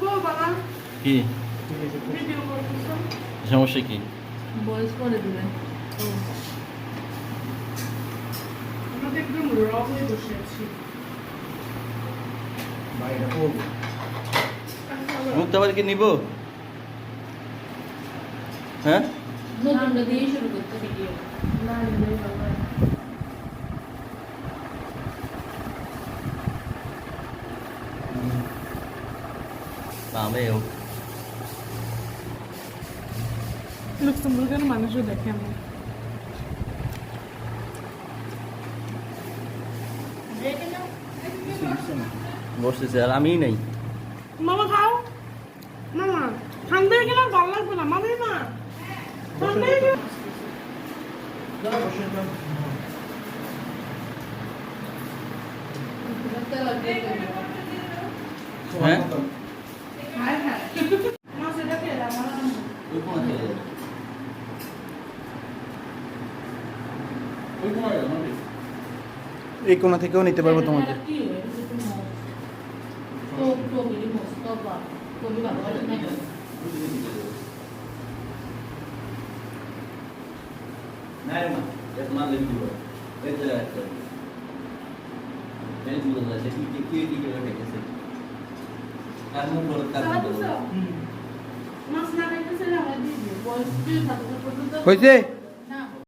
গো বাবা কি? সমস্যা কি? বয়স করে দিবেন আমরা তো একদম র বসে আছি। মুক্তাবাদ কি নিব? হ্যাঁ? দিয়ে শুরু করতে ভিডিও। না। না বাবা পাবে ও লুক্সেমবুর্গের মানুষও দেখে আমি। বসতেছে আর আমিই নাই। মামা খাও। মামা ঠান্ডা হয়ে গেলে ভালো লাগবে না। মামি মা। ঠান্ডা হয়ে গেলে হ্যাঁ? এই কোণা থেকেও নিতে পারব তোমাকে কি তো তো মিলি মস্ত বা কবি ভালো লাগে না ওই দিকে নিচে যাবে। না রে মা, এক মা লেগে দিবো। এই যে একটা। এই যে বলতে আছে, কি- কি- কি দিকে রেখে গেছে? কার মুখ বড়, হয়েছে